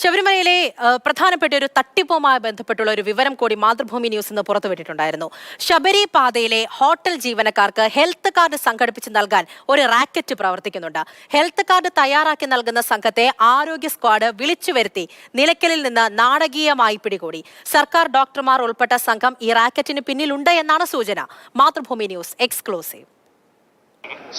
ശബരിമലയിലെ പ്രധാനപ്പെട്ട ഒരു തട്ടിപ്പുമായി ബന്ധപ്പെട്ടുള്ള ഒരു വിവരം കൂടി മാതൃഭൂമി ന്യൂസ് ഇന്ന് പുറത്തുവിട്ടിട്ടുണ്ടായിരുന്നു. ശബരി പാതയിലെ ഹോട്ടൽ ജീവനക്കാർക്ക് ഹെൽത്ത് കാർഡ് സംഘടിപ്പിച്ച് നൽകാൻ ഒരു റാക്കറ്റ് പ്രവർത്തിക്കുന്നുണ്ട്. ഹെൽത്ത് കാർഡ് തയ്യാറാക്കി നൽകുന്ന സംഘത്തെ ആരോഗ്യ സ്ക്വാഡ് വിളിച്ചു വരുത്തി നിലയ്ക്കലിൽ നിന്ന് നാടകീയമായി പിടികൂടി. സർക്കാർ ഡോക്ടർമാർ ഉൾപ്പെട്ട സംഘം ഈ റാക്കറ്റിന് പിന്നിലുണ്ട് എന്നാണ് സൂചന. Mathrubhumi news exclusive.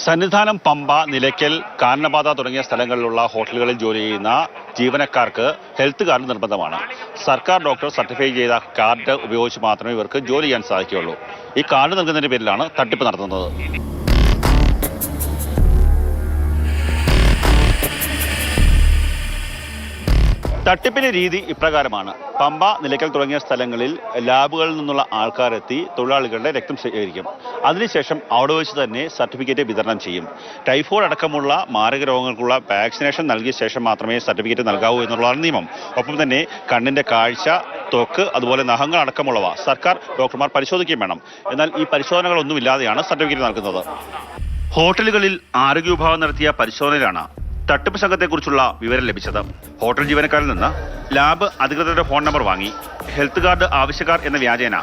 Sannidhanam Pamba Nilakkal കാനനപാത തുടങ്ങിയ സ്ഥലങ്ങളിലുള്ള ഹോട്ടലുകളിൽ ജോലി ചെയ്യുന്ന ജീവനക്കാർക്ക് ഹെൽത്ത് കാർഡ് നിർബന്ധമാണ്. സർക്കാർ ഡോക്ടർ സർട്ടിഫൈ ചെയ്ത കാർഡ് ഉപയോഗിച്ച് മാത്രമേ ഇവർക്ക് ജോലി ചെയ്യാൻ സാധിക്കുകയുള്ളൂ. ഈ കാർഡ് നൽകുന്നതിന്റെ പേരിലാണ് തട്ടിപ്പ് നടത്തുന്നത്. തട്ടിപ്പിന്റെ രീതി ഇപ്രകാരമാണ്. പമ്പ നിലയ്ക്കൽ തുടങ്ങിയ സ്ഥലങ്ങളിൽ ലാബുകളിൽ നിന്നുള്ള ആൾക്കാരെത്തി തൊഴിലാളികളുടെ രക്തം ശേഖരിക്കും. അതിനുശേഷം അവിടെ വെച്ച് തന്നെ സർട്ടിഫിക്കറ്റ് വിതരണം ചെയ്യും. ടൈഫോയിഡ് അടക്കമുള്ള മാരക രോഗങ്ങൾക്കുള്ള വാക്സിനേഷൻ നൽകിയ ശേഷം മാത്രമേ സർട്ടിഫിക്കറ്റ് നൽകാവൂ എന്നുള്ളതാണ് നിയമം. ഒപ്പം തന്നെ കണ്ണിന്റെ കാഴ്ച തൊക്ക് അതുപോലെ നഖങ്ങൾ അടക്കമുള്ളവ സർക്കാർ ഡോക്ടർമാർ പരിശോധിക്കുകയും വേണം. എന്നാൽ ഈ പരിശോധനകളൊന്നുമില്ലാതെയാണ് സർട്ടിഫിക്കറ്റ് നൽകുന്നത്. ഹോട്ടലുകളിൽ ആരോഗ്യ വിഭാഗം നടത്തിയ പരിശോധനയിലാണ് തട്ടിപ്പ് സംഘത്തെക്കുറിച്ചുള്ള വിവരം ലഭിച്ചത് ഹോട്ടൽ ജീവനക്കാരിൽ നിന്ന്. ലാബ് അധികൃതരുടെ ഫോൺ നമ്പർ വാങ്ങി. ഹെൽത്ത് കാർഡ് ആവശ്യക്കാർ എന്ന വ്യാജേന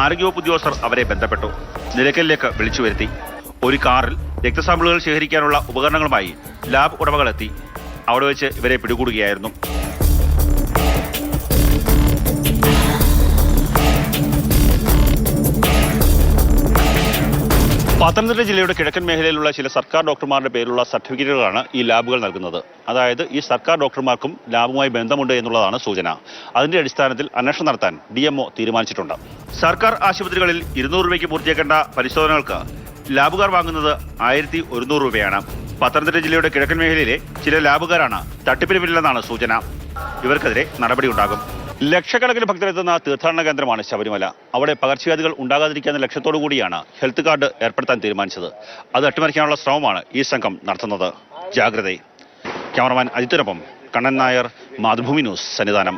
ആരോഗ്യവകുപ്പ് ഉദ്യോഗസ്ഥർ അവരെ ബന്ധപ്പെട്ടു. നിലയ്ക്കലിലേക്ക് വിളിച്ചു വരുത്തി. ഒരു കാറിൽ രക്തസാമ്പിളുകൾ ശേഖരിക്കാനുള്ള ഉപകരണങ്ങളുമായി ലാബ് ഉടമകളെത്തി. അവിടെ വെച്ച് ഇവരെ പിടികൂടുകയായിരുന്നു. പത്തനംതിട്ട ജില്ലയുടെ കിഴക്കൻ മേഖലയിലുള്ള ചില സർക്കാർ ഡോക്ടർമാരുടെ പേരിലുള്ള സർട്ടിഫിക്കറ്റുകളാണ് ഈ ലാബുകൾ നൽകുന്നത്. അതായത് ഈ സർക്കാർ ഡോക്ടർമാർക്കും ലാബുമായി ബന്ധമുണ്ട് എന്നുള്ളതാണ് സൂചന. അതിന്റെ അടിസ്ഥാനത്തിൽ അന്വേഷണം നടത്താൻ ഡി തീരുമാനിച്ചിട്ടുണ്ട്. സർക്കാർ ആശുപത്രികളിൽ ഇരുന്നൂറ് രൂപയ്ക്ക് പൂർത്തിയാക്കേണ്ട പരിശോധനകൾക്ക് ലാബുകാർ വാങ്ങുന്നത് ആയിരത്തി ഒരുന്നൂറ് രൂപയാണ്. പത്തനംതിട്ട ജില്ലയുടെ കിഴക്കൻ മേഖലയിലെ ചില ലാബുകാരാണ് തട്ടിപ്പിന് പിന്നിലെന്നാണ് സൂചന. ഇവർക്കെതിരെ നടപടിയുണ്ടാകും. ലക്ഷക്കണക്കിന് ഭക്തരെത്തുന്ന തീർത്ഥാടന കേന്ദ്രമാണ് ശബരിമല. അവിടെ പകർച്ചവ്യാധികൾ ഉണ്ടാകാതിരിക്കാൻ ലക്ഷ്യത്തോടു കൂടിയാണ് ഹെൽത്ത് കാർഡ് ഏർപ്പെടുത്താൻ തീരുമാനിച്ചത്. അത് അട്ടിമറിക്കാനുള്ള ശ്രമമാണ് ഈ സംഘം നടത്തുന്നത്. ജാഗ്രത ക്യാമറമാൻ അജിത്തിനൊപ്പം കണ്ണൻ നായർ മാതൃഭൂമി ന്യൂസ് സന്നിധാനം.